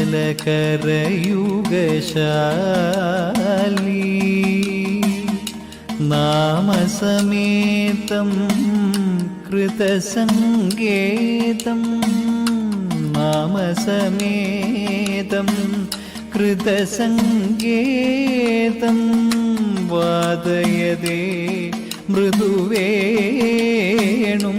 അഞ്ചല കരയുഗശാലി നാമസമേതം കൃതസങ്കേതം നാമസമേതം കൃതസങ്കേതം വാദയതേ മൃദുവേണും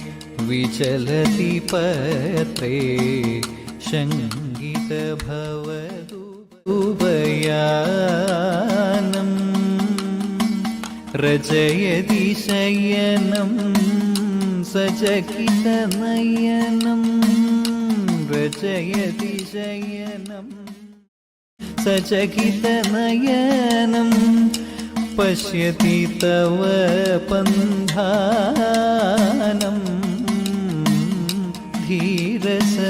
विचलति पत्रे शङ्गितभवतु उभयानम् रचयति शयनं सचकितनयनं रचयति शयनं सचकितनयनं पश्यति तव पन्धानम्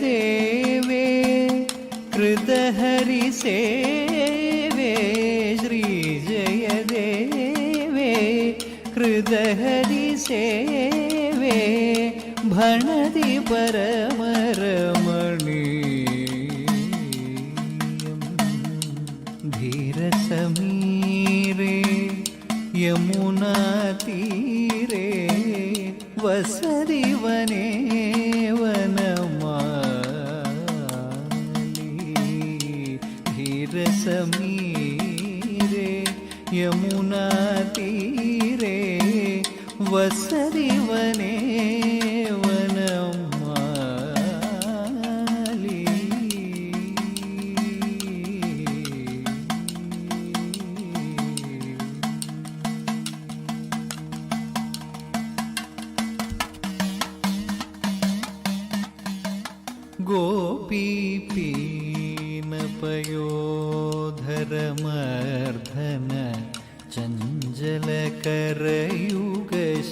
ദേവേ കൃതഹരി സേവേ ശ്രീ ജയദേവേ കൃതഹരി സേവേ ഭണതി പരമ തീരേ വസരിവനേ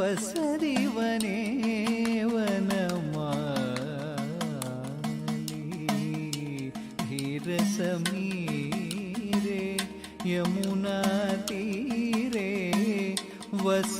वसरिवनेवनमाली धीरसमीरे यमुना तीरे वस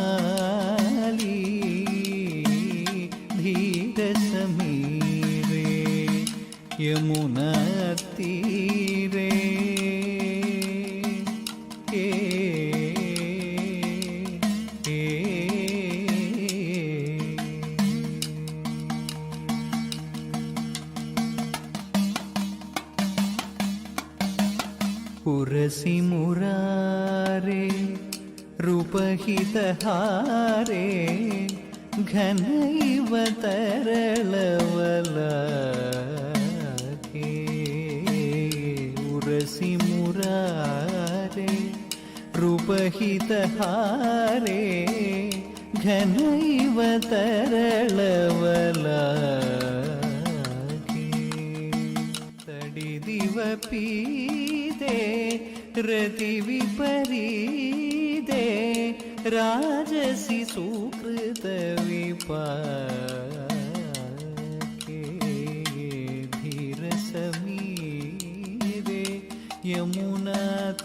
യമുനീരേ පුරසි මුරාරේ රුපහිතහාරේ ಘನೈವ ತರಳವಲ रे पुरारे रूपहितहारे घनैव तरलवलागे तडिदिव पीते राजसी सुकृत विपा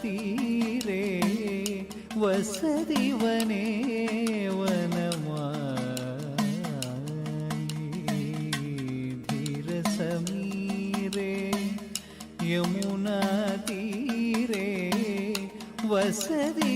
வளர்த்தீரே வசதிவனே வனமாரசமீரே யமுனா தீரே வசதி